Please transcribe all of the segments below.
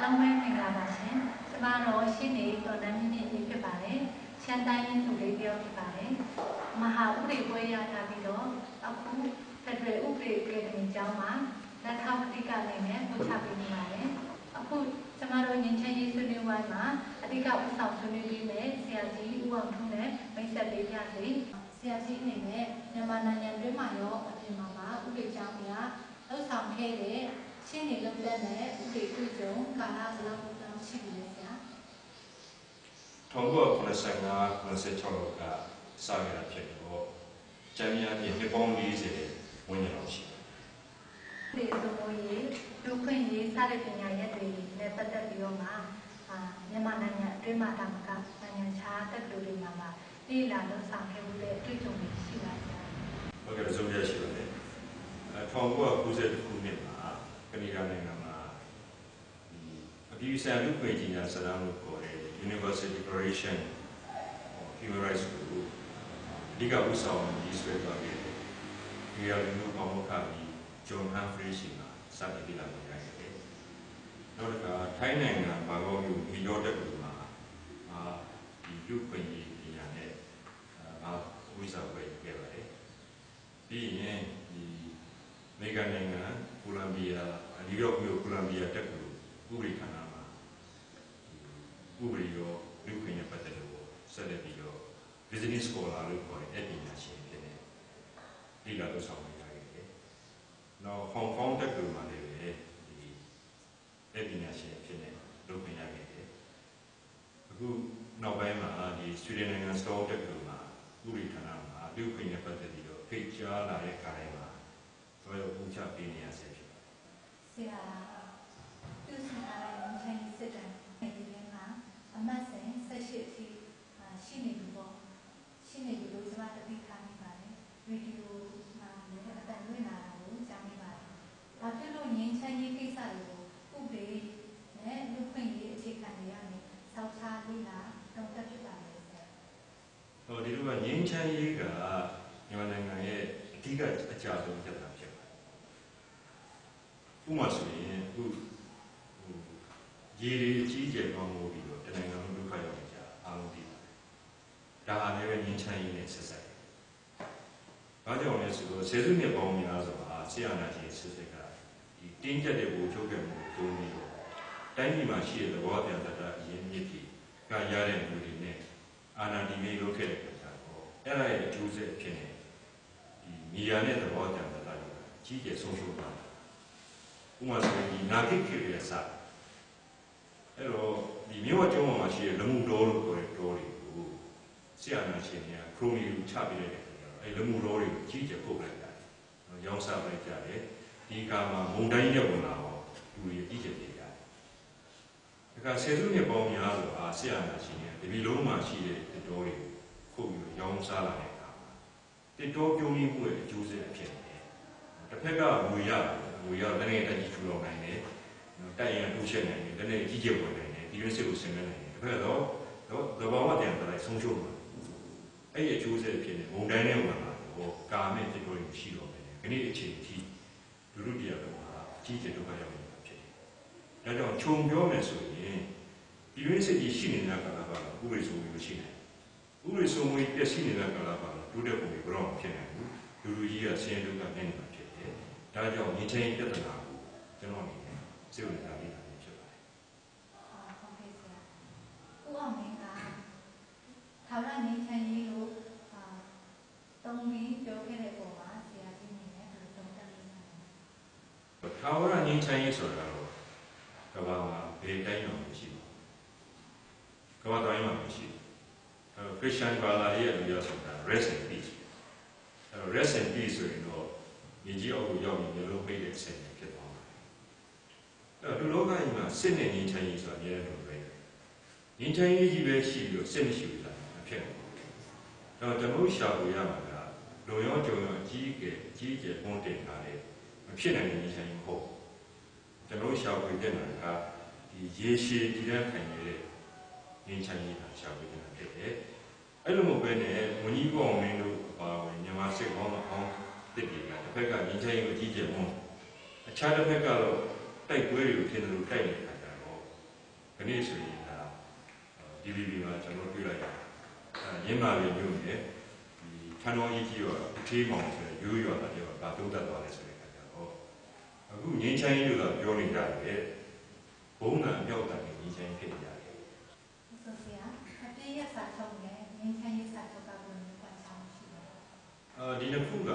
အားလုံးပဲမင်္ဂလာပါရှင်ကျမတော့ရှင်းနေတော်တန်းမြင့်မြင့်ကြီးဖြစ်ပါတယ်ရှမ်းတိုင်းရင်းသူလေးတယောက်ဖြစ်ပါတယ်မဟာဥပဒေပွဲရထားပြီးတော့အခုဖက်ဒရယ်ဥပဒေအကယ်ဒမီကျောင်းမှာလက်ထောက်ကတိကအနေနဲ့ပို့ချပေးနေပါတယ်အခုကျမတို့ငင်းချမ်းရေးဆွေးနွေးပွဲမှာအဓိကဥဆောင်ဆွေးနွေးပေးမယ်ဆရာကြီးဦးအောင်ထွန်းနဲ့မိတ်ဆက်ပေးပြစီဆရာကြီးအနေနဲ့မြန်မာနိုင်ငံတွင်းမှာရောအပြင်မှာပါဥပဒေကျောင်းတွေကလှုပ်ဆောင်ခဲ့တဲ့ ရှင်းနေလုံးတဲ့နဲ့ဥပဒေပြုကြုံကာလဘယ်လောက်လောက်ရှိပြီလဲဆရာ1985 96လောက်ကစခဲ့တာဖြစ်တော့ကျမ်းများပြင်နှစ်ပေါင်း40ဝန်းကျင်လောက်ရှိတယ်ဥပဒေသုံးဖို့ရေးလူခွင့်ရေးစတဲ့ပညာရပ်တွေနဲ့ပတ်သက်ပြီးတော့မှအာမြန်မာနိုင်ငံအတွင်းမှာတာမကနိုင်ငံခြားတက္ကသိုလ်တွေမှာပါလေ့လာလုပ်ဆောင်ခဲ့မှုတဲ့အတွေ့အကြုံတွေရှိပါဆရာ။ဟုတ်ကဲ့ပစုံရရှိပါတယ်။အဲ1990ခုနှစ်မှာ ကနေဒါနိုင်ငံမှာဒီအပြည်ပြည်ဆိုင်ရာလူ့ခွင့်ကြီးညာစံနှုန်းကိုခေါ်တဲ့ Universal Declaration of Human Rights ကိုအဓိကဥဆောင်ရေးဆွဲသွားခဲ့တယ်။ဒီရလူ့ပေါင်းမခါပြီးဂျွန်ဟန်ဖရီရှိမှာစတင်ပြလာနေရတယ်။နောက်တစ်ခါထိုင်းနိုင်ငံဘာဂေါမြို့မီယောတက်ကူမှာအာဒီလူ့ခွင့်ကြီးပညာနဲ့အာဝိဇ္ဇာပဲခဲ့ပါတယ်။ပြီးရင်ဒီအမေရိကန်နိုင်ငံ ကိုလံဘီယာနယူးယောက်မြို့ကိုလံဘီယာတက်ကူဥပဒေဌာနမှာဒီဥပဒေရောလူ့ခွင့်ရပတ်သက်လို့ဆက်လက်ပြီးတော့ business scholar လို့ခေါ်တဲ့အဲ့ပညာရှင်ဖြစ်နေဒီလာလို့ဆောင်နေရခဲ့တယ်။နောက်ဟောင်ကောင်တက်ကူမှာလည်းပဲဒီအဲ့ပညာရှင်ဖြစ်နေလုပ်ခွင့်ရခဲ့တယ်။အခုနောက်ပိုင်းမှာဒီဆွေဒင်နိုင်ငံစတော့တက်ကူမှာဥပဒေဌာနမှာလူ့ခွင့်ရပတ်သက်ပြီးတော့ဖိတ်ကြားလာတဲ့ခါတိုင်းမှာတော့ရပူချပေးနေရဆဲဖြစ် ပါတယ်ဆရာပြုစုထားတဲ့ဝန်ထမ်းရေးစစ်တမ်းဒီထဲမှာအမတ်စဉ်18အထိအာရှိနေပြီပေါ့ရှိနေပြီလို့ကျွန်မတတိထားမိပါတယ်ဗီဒီယိုမှာလည်းအတန်လွှင့်လာတာကိုကြားမိပါတယ်ဘာဖြစ်လို့ငင်းချမ်းရေးကိစ္စတွေကိုဥပဒေနဲ့လူခွင့်ရေးအခြေခံတွေကနေစောက်ချလေ့လာတုံ့တက်ဖြစ်ပါလေဆရာ။ဟောဒီလိုကငင်းချမ်းရေးကမြန်မာနိုင်ငံရဲ့အဓိကအကြဆုံးပြဿနာဖြစ်ပါတယ်။ဥပမာဆိုရင်အခုဟိုရေတွေအ ကြီးအကျယ်ပေါင်းလို့ပြီးတော့တနိုင်ငံလုံးဒုက္ခရောက်နေကြအားလုံးသိပါတယ်။ဒါအားလည်းပဲငင်းချမ်းရေးနဲ့ဆက်ဆက်တယ်။ဘာကြောင့်လဲဆိုတော့ဆယ်စုနှစ်ပေါင်းများစွာဆရာနာကြီးစစ်စစ်ကဒီတင်းကျပ်တဲ့ဘူချုပ်ခဲ့မှုကိုသုံးပြီးတော့တိုင်းပြည်မှာရှိတဲ့သဘောတရားတတအရင်မြစ်ပြီးကရတဲ့လူတွေနဲ့အာဏာတည်မြဲလုပ်ခဲ့တဲ့ကိစ္စပေါ့အဲ့ဒါရဲ့အကျိုးဆက်ဖြစ်နေဒီနေရာနဲ့သဘောတရားတတားကြီးကျယ်ဆုံးရှုံးသွားတယ်ဥပမာဆိုရင်ဒီနာဂိတ်ခေတ်ရဲ့အစ အဲ့တော့ဒီမြို့ဝကျုံးပေါ်မှာရှိတဲ့လမှုတော်လို့ခေါ်တဲ့တော်တွေကိုဆရာနာရှင်တွေကခရိုမီကိုချပေးတဲ့အခါကျတော့အဲ့လမှုတော်တွေကိုကြီးကျယ်ပုတ်လိုက်တာရောင်းစားလိုက်ကြတယ်ဒီကာမှာမုံတိုင်းရက်ဝင်လာတော့လူတွေကြီးကျယ်နေကြတယ်ဒါကဆယ်စုနှစ်ပေါင်းများစွာဆရာနာရှင်ရဲ့ဒီလိုလုံးမှာရှိတဲ့တစ်တော်တွေကိုခုတ်ပြီးတော့ရောင်းစားလာတဲ့အခါမှာတစ်တော်ပြုံးရင်းမှုရဲ့အကျိုးဆက်အဖြစ်နဲ့တစ်ဖက်ကငွေရငွေရလည်းငယ်တက်ကြီးထူထောင်နိုင်တယ် တိုက်ရင်တိုးချက်နိုင်တယ်လည်းကြီးကျယ်ဝင်နိုင်တယ်ဒီလိုစစ်ကိုဆင်နွှဲနိုင်တယ်တစ်ဖက်တော့တော့သဘာဝတရားတိုင်းဆုံးရှုံးမှာအဲ့ဒီအကျိုးဆက်အဖြစ်နဲ့ဝန်တိုင်းနဲ့ဝင်လာတော့ကာမဲ့တစ်တော်တွေရှိတော့တယ်ခဏအချိန်ကြီးလူလူတရားတော့အကြီးကျယ်ဒုက္ခရောက်နေတာဖြစ်တယ်ဒါကြောင့်ခြုံပြောမယ်ဆိုရင်ဒီလိုစစ်ကြီးရှိနေတဲ့ကာလပါဥပဒေစိုးမိုးမရှိနိုင်ဥပဒေစိုးမိုးပြည့်ရှိနေတဲ့ကာလပါဒုတဲ့ပုံတွေဘယ်တော့ဖြစ်နိုင်ဘူးလူလူကြီးကဆင်းရဲဒုက္ခဖြစ်နေတာဖြစ်တယ်ဒါကြောင့်ညီချင်းပြဿနာကိုကျွန်တော်အနေနဲ့ စိတ်ဝင်စားနေတာဖြစ်ပါတယ်ဟုတ်ကဲ့ဆရာဦးအောင်မင်းကထာဝရငင်းချမ်းရေးလို့အာတုံးပြီးပြောခဲ့တဲ့ပုံမှာဆရာကြီးအနေနဲ့ဘယ်လိုတုံ့တက်လဲဆရာထာဝရငြိမ်းချမ်းရေးဆိုတာတော့ကမ္ဘာမှာဘယ်တိုင်းမှမရှိဘူးကမ္ဘာတိုင်းမှာမရှိဘူးအဲခရစ်ယာန်ဘာသာရေးရဲ့လူရဆိုတာ rest in peace အဲ rest in peace ဆိုရင်တော့ညီကြီးအောက်ကိုရောက်ရင်မျိုးလုံးပိတ်တဲ့ဆင်ဖြစ်သွား တယ်အဲလူလောကကြီးမှာစစ်နဲ့ငြိမ်းချမ်းရေးဆိုတာအများကြီးပဲငြိမ်းချမ်းရေးကြီးပဲရှိပြီးတော့စစ်မရှိဘူးလားမဖြစ်ဘူးတော့ကျွန်တော်ရှာဖို့ရမှာကလုံရောကြုံရောအကြီးအကျယ်အကြီးအကျယ်ပုံတင်ထားတဲ့မဖြစ်နိုင်တဲ့ဉာဏ်မဟုတ်ကျွန်တော်ရှာဖွေတဲ့နာကဒီရေရှည်တည်တဲ့ခံရတဲ့ဉာဏ်ချမ်းကြီးတာရှာဖွေတဲ့နာဖြစ်တယ်အဲ့လိုမဟုတ်ပဲနဲ့မွန်ကြီးကောင်မင်းတို့အပါဝင်မြန်မာစစ်ကောင်းအောင်တစ်တွေကတစ်ဖက်ကဉာဏ်ချမ်းကြီးကိုကြီးကျယ်မှုအခြားတစ်ဖက်ကတော့ တိုက်ပွဲတွေကိုထင်တယ်လို့တိုက်နေတဲ့အခါကျတော့နေ့ဆိုရင်ဒါ DVB မှာကျွန်တော်တွေ့လိုက်တယ်အဲရင်းမာပြီးမျိုးနဲ့ဒီထန်တော်ကြီးကြီးရောအထေးမောင်ဆိုရရိုးရွာတာပြောတာသုံးသက်သွားတယ်ဆိုတဲ့အခါကျတော့အခုငင်းချိုင်းလို့တော့ပြောနေကြတယ်ဘုံကအမြောက်တန်ငင်းချိုင်းဖြစ်နေကြတယ်ဆိုဆရာအပြည့်ရစာချုပ်နဲ့ငင်းချမ်းရေးစာချုပ်ကဘယ်လိုကွာခြားမှုရှိလဲအာဒီနှစ်ခုက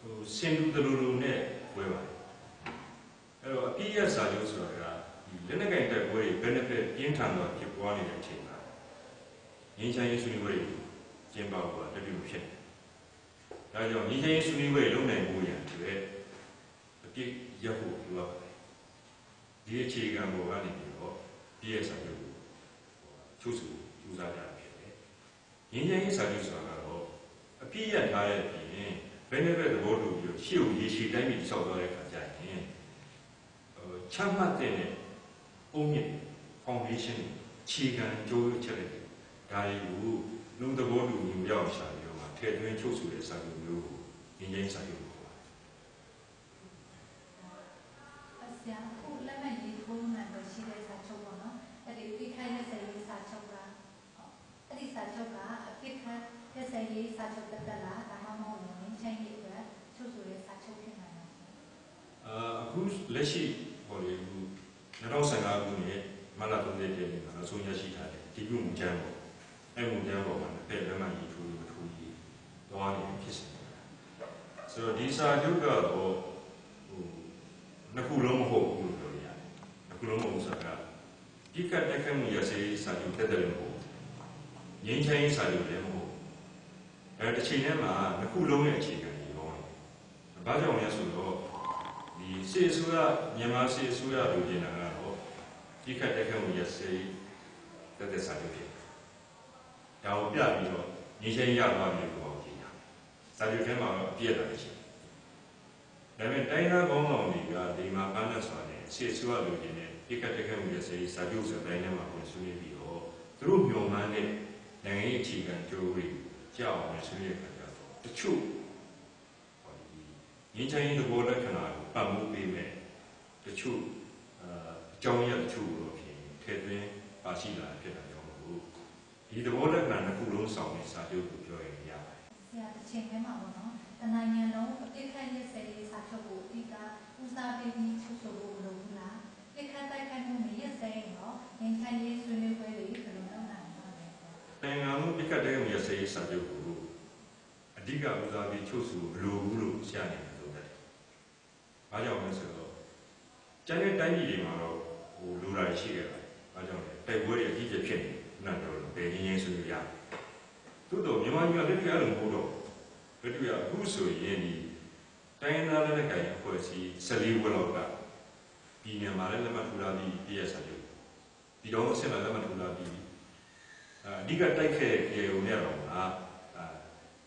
ဟိုစင်တူတလူလူနဲ့ပွဲပါတယ် အဲ့တော့အပြည့်ရစာချုပ်ဆိုတာကဒီလက်နက်ကင်တက်ပွဲတွေ benefit ပြင်းထန်တော့ဖြစ်ပွားနေတဲ့အချိန်မှာငင်းချိုင်းရေးဆွေးနွေးပွဲတွေကျင်းပဖို့ကတပြည့်ဖြစ်တယ်ဒါကြောင့်ငင်းချိုင်းရေးဆွေးနွေးပွဲတွေလုပ်နိုင်ဖို့ရန်အတွက်အပြည့်ရဖို့လိုအပ်ပါတယ်ဒီအခြေခံပေါ်ကနေပြီးတော့ပြည့်ရစာချုပ်ကိုချုပ်စုယူဆကြတာဖြစ်တယ်ငင်းချိုင်းရေးစာချုပ်ဆိုတာကတော့အပြည့်ရထားတဲ့ပြင်ဘယ်နဲ့ပဲသဘောတူပြီးတော့ရှေ့ကိုရေရှည်တိုင်းပြီးဆောက်သွားတဲ့ခါကျရင်ဟို ချမှတ်တဲ့ပုံမြင့် foundation ခြေခံကြိုးချက်တွေဒါတွေကိုလူသဘောတူညီရောက်ရှာပြီးတော့မှထည့်သွင်းချုပ်ဆိုတဲ့စာချုပ်မျိုးကိုငင်းငင်းစာချုပ်ကိုခေါ်ပါတယ်ဆရာအခုလက်မှတ်ရေးထိုးနိုင်လို့ရှိတဲ့စာချုပ်ပေါ့နော်အဲ့ဒီပြခိုင်တဲ့စာရေးစာချုပ်ကအဲ့ဒီစာချုပ်ကအပြစ်ခတ်တဲ့စာရေးစာချုပ်တက်တက်လားဒါမှမဟုတ်ရင်ငင်းချမ်းရေးအတွက်ချုပ်ဆိုတဲ့စာချုပ်ဖြစ်နိုင်တယ်အာအခုလက်ရှိဟောလေအခု 2015ခုနှစ်မလာ30ရက်နေ့မှာအဆုံးရရှိထားတဲ့ဒီပြုမူကြမ်းပေါ့အဲ့မူကြမ်းပေါ်မှာတဲ့လက်မှတ်ရေးထိုးလို့ထိုးရေးသွားနေဖြစ်စဉ်ဆိုတော့ဒီစာချုပ်ကတော့ဟိုနှစ်ခုလုံးမဟုတ်ဘူးလို့ပြောရတယ်နှစ်ခုလုံးမဟုတ်ဆိုတာကဒီကတက်ခတ်မှုရစေးစာချုပ်တက်တယ်လို့မဟုတ်ငင်းချင်းစာချုပ်လည်းမဟုတ်အဲတစ်ချိန်တည်းမှာနှစ်ခုလုံးရဲ့အခြေခံကြီးရောတယ်ဘာကြောင့်လဲဆိုတော့ဒီစေအစိုးရမြန်မာစေအစိုးရလူကျင်တာက တော့ဒီခတ်တက်ခတ်မှုရစေတက်တဲ့စာချုပ်ဖြစ်တယ်။ဒါကိုပြပြီးတော့ညီချင်းရသွားပြီလို့ပြောကြည့်တာ။စာချုပ်ထဲမှာတော့အပြည့်အစုံရှိတယ်။ဒါပေမဲ့တိုင်းသားကောင်းဆောင်တွေကဒီမှာပန်းနဲ့ဆိုတဲ့စေအစိုးရလူကျင်တဲ့ဒီခတ်တက်ခတ်မှုရစေစာချုပ်ဆိုတဲ့တိုင်းထဲမှာဝင်ဆွေးနွေးပြီးတော့သူတို့မျှော်မှန်းတဲ့နိုင်ငံရေးအခြေခံကြိုးတွေကြောက်အောင်ဆွေးနွေးရကြတော့တချို့ဟောဒီငင်းချိုင်းသဘောလက္ခဏာကိုပတ်မှုပေးမယ်တချို့ အာအကြောင်းအရာတချို့ကိုတော့ဖြင့်ထည့်သွင်းပါရှိလာဖြစ်တာကြောင့်မို့ဒီသဘောလက္ခဏာတစ်ခုလုံးဆောင်တဲ့စာချုပ်ကိုပြောရင်ရပါတယ်ဆရာတစ်ချိန်ထဲမှာပေါ့နော်တနိုင်ငံလုံးအပြစ်ခတ်ရေးစာရေးစာချုပ်ကိုအဓိကဦးစားပေးပြီးချုပ်ဆိုဖို့မလိုဘူးလားပြစ်ခတ်တိုက်ခိုက်မှုမရက်စဲရင်တော့ငင်းချမ်းရေးဆွေးနွေးပွဲတွေဘယ်လိုလုပ်နိုင်မှာလဲဆရာ။နိုင်ငံလုံးပြစ်ခတ်တဲ့မှုရစေးစာချုပ်ကိုအဓိကဦးစားပေးချုပ်စုမလိုဘူးလို့ရှာနေတယ်လို့တယ်။ဘာကြောင့်လဲဆိုတော့ကျန်တဲ့တိုင်းပြည်တွေမှာတော့ဟိုလူလာ ရှိခဲ့ပါတယ်။ဘာကြောင့်လဲတိုက်ပွဲတွေအကြီးအကျယ်ဖြစ်နေတယ်။နာတော့ဘယ်ရင်းရင်းဆိုလို့ရတယ်။သို့တော့မြန်မာပြည်ကလက်တွေ့အဲ့လိုမဟုတ်တော့လက်တွေ့ကအခုဆိုရင်ဒီတိုင်းသားလက်နက်ကိုင်အဖွဲ့အစည်း14ဝက်လောက်ကပြည်နယ်မှာလည်းလက်မှတ်ထိုးလာပြီးပြည်ရစာချုပ်ဒီတော့အဆင့်လာလက်မှတ်ထိုးလာပြီးအဓိကတိုက်ခဲ့ရေုံနဲ့တော့ငါ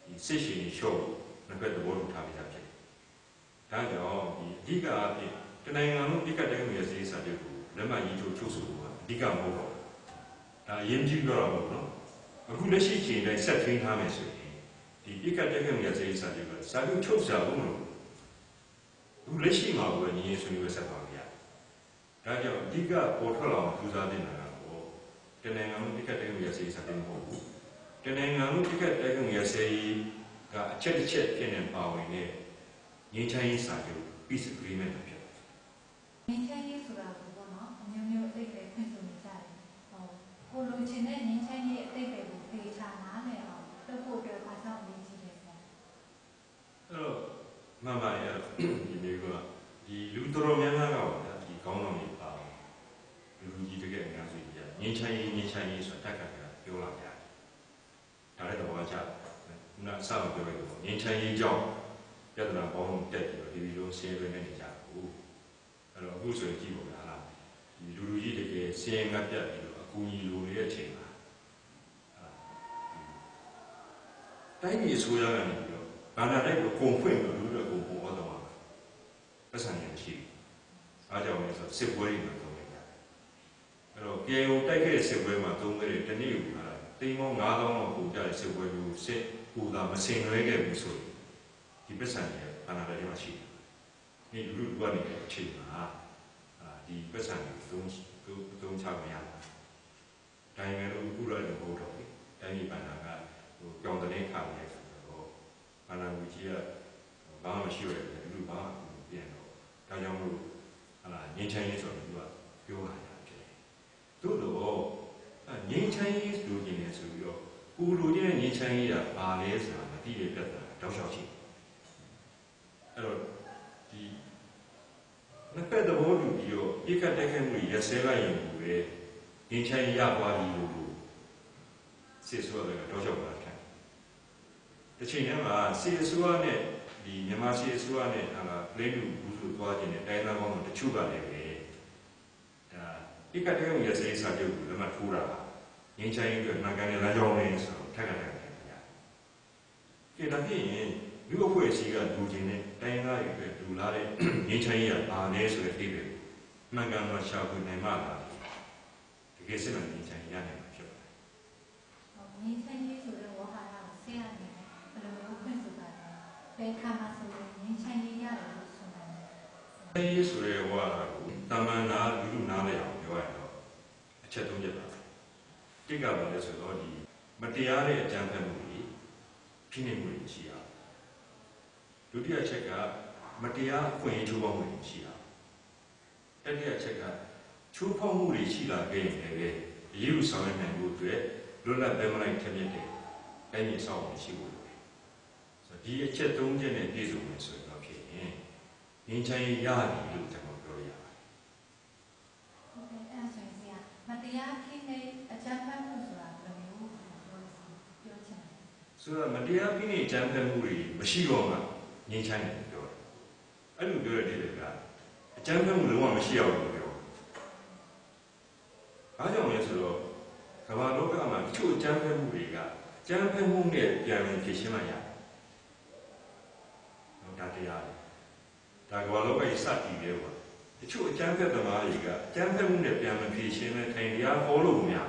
ဒီစစ်ရှင်ရှော့နှစ်ဘက်သဘောတူထားပြီးသားဖြစ်တယ်။ဒါကြောင့်ဒီအဓိကအဖြစ်တနိုင်ငံလုံးပြစ်ကတ်တဲ့ငွေစည်းစာချုပ်ကို လက်မှတ်ရေးထိုးချုပ်ဆိုဖို့ကအဓိကမဟုတ်တော့ဘူး။ဒါအရင်ကြည့်ကြတော့မဟုတ်နော်။အခုလက်ရှိချိန်တိုင်းဆက်ထိန်းထားမယ်ဆိုရင်ဒီပြစ်ကတ်တဲ့ငွေစည်းစာချုပ်ကစာချုပ်ချုပ်စာဖို့မလို့အခုလက်ရှိမှာကိုညီရင်ဆွေးနွေးဆက်ပါကြရတယ်။ဒါကြောင့်အဓိကပေါ်ထွက်လာအောင်ကြိုးစားနေတာကတော့တနိုင်ငံလုံးပြစ်ကတ်တဲ့ငွေစည်းစာချုပ်မဟုတ်ဘူး။တနိုင်ငံလုံးပြစ်ကတ်တဲ့ငွေစည်းကအချက်တစ်ချက်ဖြစ်နေပါဝင်တဲ့ငင်းချိုင်းစာချုပ် peace agreement ဖြစ်တယ် ငင်းချမ်းရေးဆိုတာကိုပေါ့နော်အမျိုးမျိုးအသိပဲဖွင့်ဆိုနေကြတယ်ဟောကိုလိုချင်တဲ့ငင်းချမ်းရေးအသိပဲကိုဖေချာနားလည်အောင်လုပ်ဖို့အတွက်ဘာကြောင့်အရေးကြီးလဲဆရာ အဲ့တော့မှန်ပါတယ်အဲ့တော့ဒီမျိုးကဒီလူတော်တော်များများကပေါ့ဗျာဒီကောင်းဆောင်ကြီးပါလူလူကြီးတကယ်အများစုကြီးပြငင်းချို င်းရေးငင်းချိုင်းရေးဆိုတာတက်ကကပြောလာကြတယ်ဒါလည်းတော့ကြာခုနအစမပြောရဘူးငင်းချိုင်းရေးကြောင့်ပြဿနာပေါင်းတက်ပြီးတော့ဒီလိုလုံးဆင်းရဲနေကြဘူးအဲ့တော့အခုဆိုရင်ကြည့်ပါဗျာလားဒီလူလူကြီးတကယ်ဆင်းရဲငတ်ပြတ်ပြီးတော့အကူအညီလိုနေတဲ့အချိန်မှာတိုင်းပြည်အစိုးရကနေပြီးတော့ဘာသာတိုက်ကိုကုန်ဖွင့်လို့လူတွေကုန်ပုံအောင်တော့ပတ်စံရရှိဘူး။အားကြောင့်လဲဆိုစစ်ပွဲတွေမှာသုံးနေကြတယ်။အဲ့တော့ ကေယုံတိုက်ခဲ့တဲ့စစ်ပွဲမှာသုံးခဲ့တဲ့တနည်းကိုဟာတိမ်မော9000လောက်ပုံကြတဲ့စစ်ပွဲမျိုးစစ်ပူတာမစင်လွဲခဲ့ဘူးဆိုရင်ဒီပတ်စံရဘာသာတိုက်မှာရှိတယ်။ဒီလူလူကနေတဲ့အချိန်မှာအာဒီပတ်စံကိုသုံးသူအသုံးချမရဘူးဒါပေမဲ့လို့အခုတော့လည်းမဟုတ်တော့ဘူးတိုင်းပြည်ပန္နာကဟိုကြောင်တဲ့ခါနေဆိုတော့ပန္နာဝီကြီးကဘာမှမရှိရတဲ့လူဘာမှပြန်တော့ဒါကြောင့်မို့ဟာလာငင်းချင်ရေးဆိုတော့သူကပြောလာတာဖြစ်တယ်သို့တော့ငင်းချင်ရေးဆိုကြနေဆိုပြီးတော့ ကိုလိုချင်တဲ့ငင်းချင်ရေးကဘာလဲဆိုတာမသိတဲ့ပြဿနာတောက်လျှောက်ရှိအဲ့တော့ဒီနှစ်ဖက်သဘောတူပြီးတော့ဧကတက်ခဲ့မှုရဆဲလိုက်ရင်ကိုပဲငင်းချင်ရသွားပြီလို့စစ်ဆိုရတဲ့တောက်လျှောက်ပါခံတစ်ချိန်တည်းမှာစစ်ဆိုရနဲ့ဒီမြန်မာစစ်ဆိုရနဲ့ဟာလာပလင်းလူဘူးဆိုသွားခြင်းနဲ့တိုင်းသားကောင်းတို့တချို့ကလည်းပဲဒါဧကတက်ခဲ့မှုရဆဲစာချုပ်ကိုလက်မှတ်ထိုးတာ ငင်းချင်ရေးအတွက်မှန်ကန်တဲ့လမ်းကြောင်းလေးဆိုတော့ထက်ကတက်တယ်ဗျာကဲဒါဖြစ်ရင်လူအဖွဲ့အစည်းကလူချင်းနဲ့တိုင်းသားတွေအတွက်လူလာတဲ့ငင်းချင်ရေးကဘာလဲဆိုတဲ့အဓိပ္ပာယ်မှန်ကန်မှရှာဖွေနိုင်မှလားတကယ်စစ်မှန်ငင်းချင်ရနိုင်မှာဖြစ်ပါတယ်ငင်းချမ်းရေးဆိုတဲ့ဝါဟာရကိုဆရာနေဘယ်လိုမျိုးဖွင့်ဆိုပါလဲဘယ်ခါမှဆိုရင်ငင်းချမ်းရေးရတယ်လို့ဆိုနိုင်တယ်။အဲဒီဆိုရဲဟောတာကိုတာမန်နာလူလူနားလည်အောင်ပြောရတော့အချက်သုံးချက်ပါ။ တိတ်ကပါလဲဆိုတော့ဒီမတရားတဲ့အကြမ်းဖက်မှုတွေဖိနှိပ်မှုတွေရှိရအောင်။ဒုတိယချက်ကမတရားအခွင့်အရေးချိုးဖောက်မှုတွေရှိရအောင်။တတိယချက်ကချိုးဖောက်မှုတွေရှိလာခဲ့ရင်လည်းအရေးယူဆောင်ရွက်နိုင်မှုအတွက်လွတ်လပ်ပဲမလိုက်ထက်မြက်တဲ့တိုင်းပြည်ဆောင်မှုရှိဖို့လိုတယ်။ဆိုတော့ဒီအချက်သုံးချက်နဲ့ပြည့်စုံမယ်ဆိုရင်တော့ဖြစ်ရင်ငင်းချင်ရပြီလို့ကျွန်တော်ပြောရပါတယ်ဟုတ်ကဲ့အဲ့ဒါဆိုရင်ဆရာမတရားဖိနှိပ်အကြမ်းဖက်မှုဆိုတာဘယ်လိုမျိုးပြောပြောချင်လဲ ။ ဆိုတော့မတရားဖိနှိပ်ကြမ်းဖက်မှုတွေမရှိတော့မှငင်းချင်တယ်လို့ပြောတယ်။အဲ့လိုပြောတဲ့ဒီကအကြမ်းဖက်မှုလုံးဝမရှိအောင်လို့ပြော။ဘာကြောင့်လဲဆိုတော့ကမ္ဘာလောကမှာတချို့အကြမ်းဖက်မှုတွေကအကြမ်းဖက်မှုနဲ့ပြန်လည်ဖြေရှင်းမှရတယ်။ဟုတ်ဒါတရားလေ။ဒါကမ္ဘာလောကကြီးစတည်တယ်ကွာ။တချို့အကြမ်းဖက်သမားတွေကအကြမ်းဖက်မှုနဲ့ပြန်လည်ဖြေရှင်းတဲ့ထိုင်တရားဟောလို့မရဘူး။အဲကျွန်တော်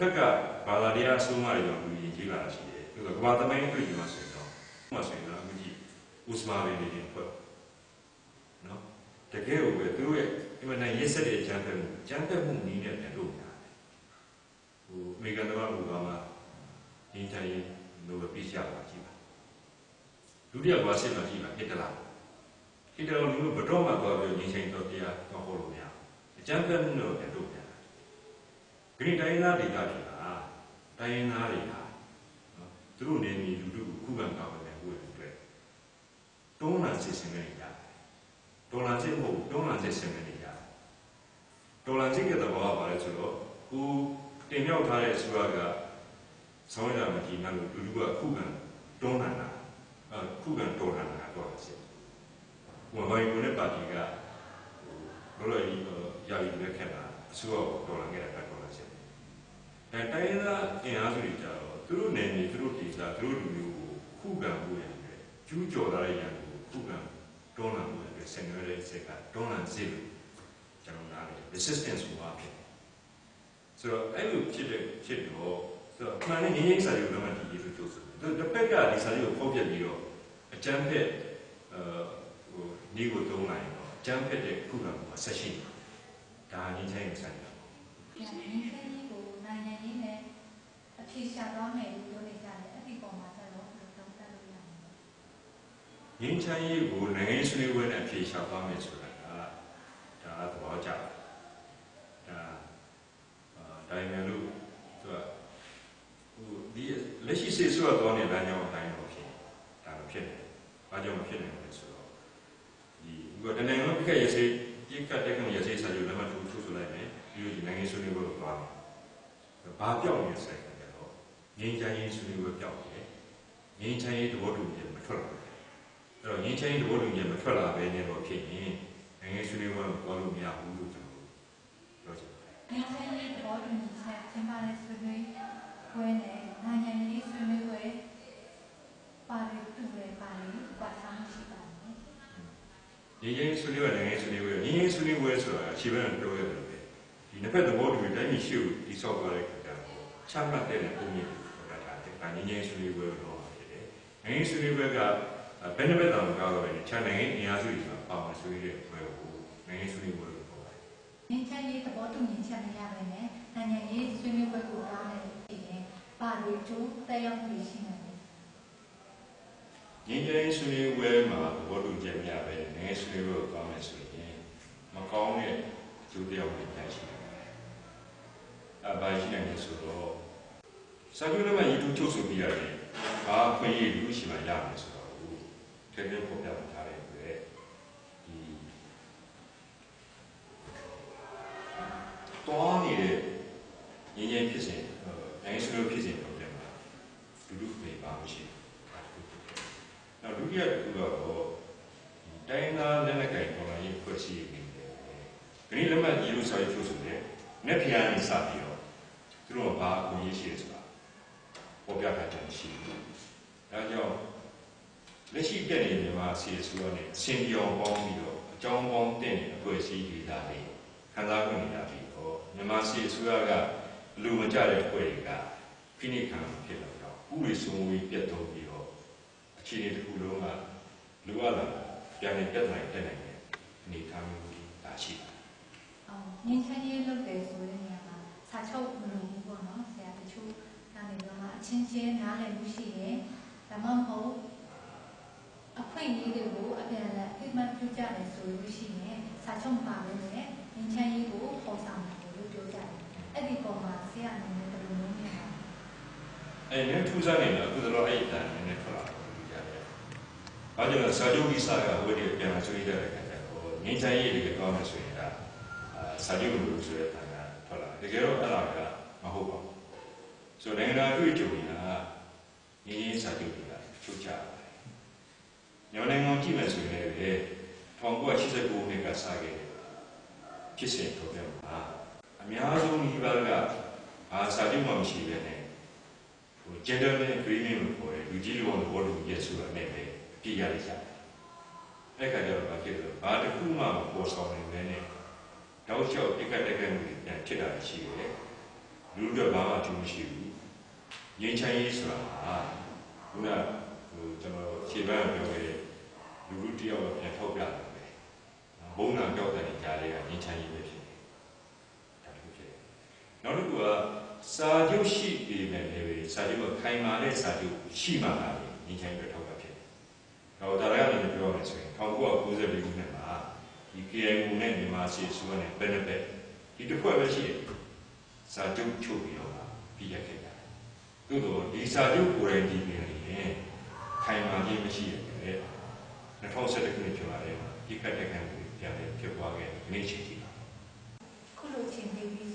တို့ဒီတစ်ဖက်ကဘာသာတရားအဆုံးအမတွေတော့လူကြီးကြီးလာတာရှိတယ်။ဒါကကမ္ဘာသမိုင်းတွေ့ကြမှာဆိုရင်တော့ဥပမာဆိုရင်တော့အခုကြည့်ဥစမာဘီနေတင်ဖွဲ့နော်တကယ်ကိုပဲသူတို့ရဲ့အမှန်တန်ရစ်ဆက်တဲ့အကြမ်းဖက်မှုအကြမ်းဖက်မှုနည်းနဲ့ပြန်လုပ်နေတာဟိုအမေရိကန်သမ္မတဘူဘာမှာဒီတိုင်းနိုဘယ်ပစ္စည်းရပါကြည့်ပါဒုတိယဘာစစ်မှာကြည့်ပါဟစ်တလာဟစ်တလာလူဘတော်မှာတော့ပြောညီချင်းတော့တရားတော့ဟောလို့မရအကြမ်းဖက်မှုတော့ပြန်လုပ်ပြန် ဂရိတိုင်းသားဒေသတွေကတိုင်းသားတွေဟာနော်သူတို့နေနေလူတို့ခုခံကာဝယ်နေဖို့အတွက်တွန်းလှန်စစ်စင်နေကြတယ်ဒေါ်လာစစ်မဟုတ်တွန်းလှန်စစ်စင်နေကြတယ်ဒေါ်လာစစ်ရဲ့သဘောကဘာလဲဆိုတော့ကိုတင်မြောက်ထားတဲ့အစိုးရကဆောင်းရမကြီးမှလို့လူလူကခုခံတွန်းလှန်တာအခုခံတော်လှန်တာတော့စစ်ဟိုဘိုင်ကိုနဲ့ပါတီကဟိုလောလောကြီးယာယီလက်ခက်တာအစိုးရကိုတော်လှန်ခဲ့တာတော့လာစစ် အဲတိုင်းသားအင်အားစုတွေကြတော့သူတို့နယ်မြေသူတို့ဒေသသူတို့လူမျိုးကိုခုခံဖို့ရတဲ့ကျူးကျော်လာတဲ့ရန်ကိုခုခံတွန်းလှန်ဖို့ရတဲ့ဆင်နွှဲတဲ့စက်ကတွန်းလှန်စစ်လို့ကျွန်တော်နားလေ resistance ကိုပါဖြစ်ဆိုတော့အဲ့လိုဖြစ်တဲ့ဖြစ်တော့ဆိုတော့မှန်တဲ့ငင်းငင်းစာရုပ်ကမှဒီရေးလို့ကြိုးဆိုတယ်တစ်ဖက်ကဒီစာရုပ်ကိုဖောက်ပြပြီးတော့အကျန်းဖက်အဲဟိုနေကိုသုံးလိုက်တော့အကျန်းဖက်တဲ့ခုခံမှုအဆက်ရှိတယ်ဒါငင်းချင်းဆိုင်တာ။ငင်းချမ်းရေးကို နိုင်ငံရေးနဲ့အဖြေရှာသွားမယ်လို့ပြောနေကြတယ်အဲ့ဒီပုံမှာကျတော့ဘယ်လိုသုံးသပ်လို့ရလဲငင်းချမ်းရေးကိုနိုင်ငံရေးဆွေးနွေးပွဲနဲ့အဖြေရှာသွားမယ်ဆိုတာကဒါသဘောကျတယ်ဒါအာဒါပေမဲ့လို့သူကဟိုဒီလက်ရှိစေဆွတ်သွားတဲ့လမ်းကြောင်းအတိုင်းတော့ဖြစ်ဒါတော့ဖြစ်တယ်။ဘာကြောင့်မဖြစ်နိုင်လဲဆိုတော့ဒီဥပဒေနိုင်ငံလုံးပြည့်ရစေပြည့်ကတ်တဲ့ကောင်ရစေစာချုပ်လက်မှတ်ထိုးထိုးဆိုလိုက်မယ်ပြီးတော့ဒီနိုင်ငံဆွေးနွေးပွဲကိုသွားမယ်။ ဘာပြောင်းနေဆိုင်ကြတော့ငင်းချမ်းရေးဆွေးနွေးပွဲပြောင်းတယ်။ငင်းချမ်းရေးသဘောတူညီချက်မထွက်လာဘူး။အဲ့တော့ငင်းချမ်းရေးသဘောတူညီချက်မထွက်လာဘဲနဲ့တော့ဖြစ်ရင်နိုင်ငံဆွေးနွေးပွဲကိုသွားလို့မရဘူးလို့ကျွန်တော်ပြောချင်တယ်။ငင်းချမ်းရေးသဘောတူညီချက်ကျင်းပတဲ့ဆွေးနွေးပွဲနဲ့နိုင်ငံရေးဆွေးနွေးပွဲပါရီတူရပါရီကွာဆောင်ရှိပါတယ်။ငင်းချမ်းရေးဆွေးနွေးပွဲနိုင်ငံရေးဆွေးနွေးပွဲငင်းချမ်းရေးဆွေးနွေးပွဲဆိုတာအခြေခံပြောရတယ်ပဲဒီနှစ်ဖက်သဘောတူညီတိုင်းပြည်ရှိကိုတိဆောက်သွားတဲ့ ခါကျတော့ချမှတ်တဲ့ပုံမြင်ဆိုတာဒါတဲ့ငင်းချမ်းရေးဆွေးနွေးပွဲတော့ဖြစ်တယ်နိုင်ငံရေးဆွေးနွေးပွဲကဘယ်နှဘက်တောင်ကားတော့ပဲခြံနိုင်ငံအင်အားစုတွေပါပါဝင်ဆွေးနွေးတဲ့ပွဲကိုနိုင်ငံရေးဆွေးနွေးပွဲလို့ငင်းချရေးသဘောတူညီချက်မရဘဲနဲ့နိုင်ငံရေးဆွေးနွေးပွဲကိုတောင်းနေလို့ဖြစ်ရင်ဘာတွေကျိုးတက်ရောက်မှုရှိနေလဲငင်းကျင်းဆွေးနွေးပွဲမှာသဘောတူချက်မရပဲနိုင်ငံဆွေးနွေးပွဲကိုကောင်းမယ်ဆိုရင်မကောင်းတဲ့အကျိုးတရားတွေပြန်ရှိတယ်။အ ဘာရှိနိုင်လဲဆိုတော့စာချုပ်လက်မှတ်ရေးထိုးချုပ်ဆိုပြီးရတယ်။ဘာခွင့်ရလူရှိမှရမယ်ဆိုတော့ထဲထဲပေါ်ပြထားတဲ့အတွက်ဒီတွားနေတဲ့ငင်းကျင်းဖြစ်စဉ်နိုင်ငံဆွေးနွေးဖြစ်စဉ်တော့ပြန်မှာလူလူတွေပါမရှိဘူး။ နောက်ဒုတိယတစ်ခုကတော့တိုင်းသားလက်နက်ကိုင်ပေါ်လာရေးဖွဲ့စည်းရေးနေတယ်။ဒီလက်မှတ်ရေးလို့စာရေးချုပ်ဆိုတဲ့လက်ဖျားနေစပြီးတော့သူတို့ကဘာအခွင့်အ ရေးရှိတယ်ဆိုတာပေါ်ပြထားတယ်ရှိတယ်။ဒါကြောင့်လက်ရှိတက်နေတဲ့မြန်မာစီဆိုရနဲ့စင်ပြောင်းပေါင်းပြီးတော့အကြောင်းပေါင်းတင်တဲ့အဖွဲ့အစည်းတွေလာနေခံစားခွင့်ရပြီးတော့မြန်မာစီဆိုရကလူမကြတဲ့အဖွဲ့တွေကဖိနှိပ်ခံဖြစ်လာတော့ဥပဒေစိုးမိုးရေးပြတ်တော့ပြီးတော့အခြေအနေတစ်ခုလုံးကလူရလာပြန်လည်ပြတ်နိုင်တဲ့နိုင်တဲ့အနေအထားမျိုးဒါရှိတယ်။အော်ငင်းချရေးလုပ်တယ်ဆိုတဲ့နေရာမှာစာချုပ်မလို့ဘူးပေါ့နော်ဆရာတချို့ ကနေတော့မှအချင်းချင်းနားလည်မှုရှိတယ်။ဒါမှမဟုတ်အခွင့်အရေးတွေကိုအပြန်အလှန်အိမ်မက်ပြုကြတယ်ဆိုလို့ရှိရင်စာချုပ်ပါပဲနဲ့ငင်းချရေးကိုပေါ်ဆောင်တယ်လို့ပြောကြတယ်။အဲ့ဒီပုံမှာဆရာအနေနဲ့ဘယ်လိုမျိုးမြင်လဲ။အဲနဲ့ထူးဆန်းနေတာအခုတော့အဲ့ဒီတန်နဲ့ထွက်လာလို့ကြားတယ်။ဘာကြောင့်လဲစာချုပ်ကိစ္စကဝိတွေပြန်ဆွေးကြတဲ့ခါကျတော့ငင်းချမ်းရေးတွေကောင်းမယ်ဆိုရင်ဒါအာစာချုပ်လို့ဆိုတဲ့တန်ကထွက်လာတယ်။တကယ်တော့အဲ့ဒါကမဟုတ်ပါဘူး။ ဆိုတော့နိုင်ငံတော်တွေ့ကြုံနေတာငင်းရေးစာချုပ်တွေကချုပ်ကြတယ်။မြန်မာနိုင်ငံကြည့်မယ်ဆိုရင်လည်း1989ခုနှစ်ကစခဲ့တယ်ဖြစ်စဉ်ထုတ်ပြန်မှာအများဆုံးဒီဘက်ကအာစာချုပ်မှမရှိဘဲနဲ့ဟို gentleman agreement လို့ခေါ်တယ်လူကြီးလူအောင်သဘောတူညီချက်ဆိုတာနဲ့ပဲပြည့်ရလိမ့်မယ်။အဲ့ခါကျတော့ဘာဖြစ်လဲဘာတစ်ခုမှမပေါ်ဆောင်နိုင်ပဲနဲ့တောက်လျှောက်ပြက်ကတက်ကမှုတွေပြန်ဖြစ်တာရှိတယ်။လူတို့ဘာမှအကျိုးမရှိဘူး။ ငြိမ်းချမ်းရေးဆိုတာဟာခုနဟိုကျွန်တော်ခြေပန်းပြောခဲ့တဲ့လူလူတယောက်ကပြန်ထောက်ပြတယ်ပဲ။ဘုံနာကြောက်တဲ့ကြားလေးကငြိမ်းချမ်းရေးပဲဖြစ်တယ်။ဒါတစ်ခုဖြစ်တယ်။နောက်တစ်ခုကစာချုပ်ရှိပေမဲ့လည်းစာချုပ်ကခိုင်မာတဲ့စာချုပ်ရှိမှလာတယ်ငြိမ်းချမ်းရေးပဲထောက်ပြဖြစ်တယ်။တော့ဒါလည်းလည်းပြောရမယ်ဆိုရင်1994ခုနှစ်မှာဒီ KMU နဲ့မြန်မာစီဆိုတဲ့ဘယ်နှပဲဒီတစ်ဖွဲ့ပဲရှိတယ်။စာချုပ်ချုပ်ပြီးတော့ပြည်ရခဲ့ကြတယ်။ သို့တော့ဒီစာချုပ်ကိုယ်တိုင်ဒီနေနေခိုင်မာခြင်းမရှိရတဲ့2011ခုနှစ်ကျော်လာတဲ့ဒီကတ်တဲ့ခံပြန်ဖြစ်သွားခဲ့တဲ့နေ့ချိန်ကြီးပါခုလိုချိန်နေပြီ